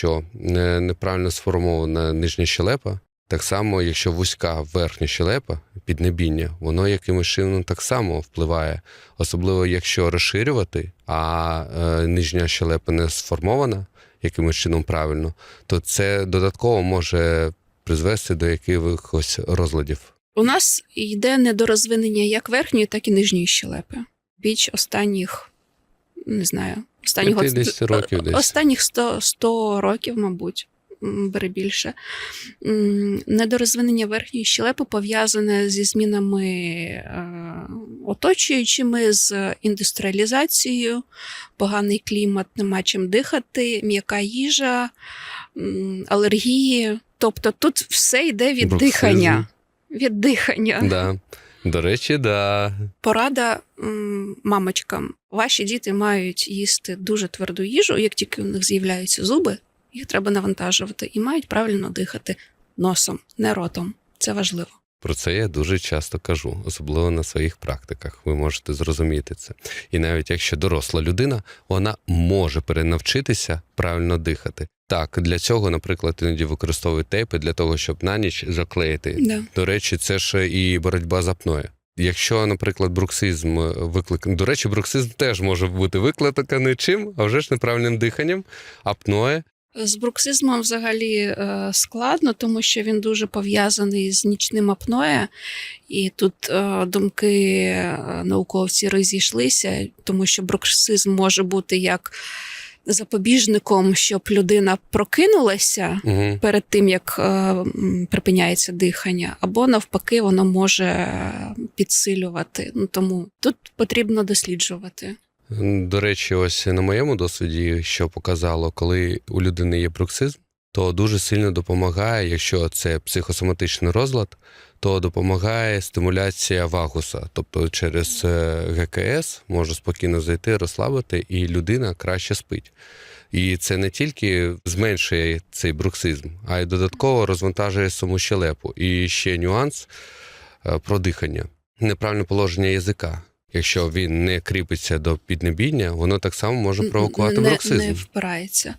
якщо неправильно сформована нижня щелепа, так само, якщо вузька верхня щелепа, піднебіння, воно якимось чином так само впливає. Особливо, якщо розширювати, а е, нижня щелепа не сформована якимось чином правильно, то це додатково може призвести до якихось розладів. У нас йде недорозвинення як верхньої, так і нижньої щелепи. Біч останніх, не знаю, останнього 50 років десь. останніх 100, 100 років, мабуть, м, бери більше. Недорозвинення верхньої щелепи пов'язане зі змінами е, оточуючими, з індустріалізацією, поганий клімат, нема чим дихати, м'яка їжа, алергії. Тобто тут все йде від Бруксизм. дихання. Від дихання. Да. До речі, да. Порада мамочкам. Ваші діти мають їсти дуже тверду їжу. Як тільки у них з'являються зуби, їх треба навантажувати і мають правильно дихати носом, не ротом. Це важливо. Про це я дуже часто кажу, особливо на своїх практиках. Ви можете зрозуміти це. І навіть якщо доросла людина, вона може перенавчитися правильно дихати. Так, для цього, наприклад, іноді використовують тейпи для того, щоб на ніч заклеїти. Да. До речі, це ж і боротьба з апною. Якщо, наприклад, бруксизм викликаний, до речі, бруксизм теж може бути викликаний чим, а вже ж неправильним диханням, апноє. З бруксизмом взагалі е, складно, тому що він дуже пов'язаний з нічним апноє, і тут е, думки е, науковців розійшлися, тому що бруксизм може бути як запобіжником, щоб людина прокинулася Угу. перед тим, як припиняється дихання, або навпаки, воно може підсилювати. Ну тому тут потрібно досліджувати. До речі, ось на моєму досвіді, що показало, коли у людини є бруксизм, то дуже сильно допомагає, якщо це психосоматичний розлад, то допомагає стимуляція вагуса. Тобто через е, ГКС може спокійно зайти, розслабити, і людина краще спить. І це не тільки зменшує цей бруксизм, а й додатково розвантажує саму щелепу. І ще нюанс е, про дихання, неправильне положення язика. Якщо він не кріпиться до піднебіння, воно так само може провокувати не, бруксизм. не впирається.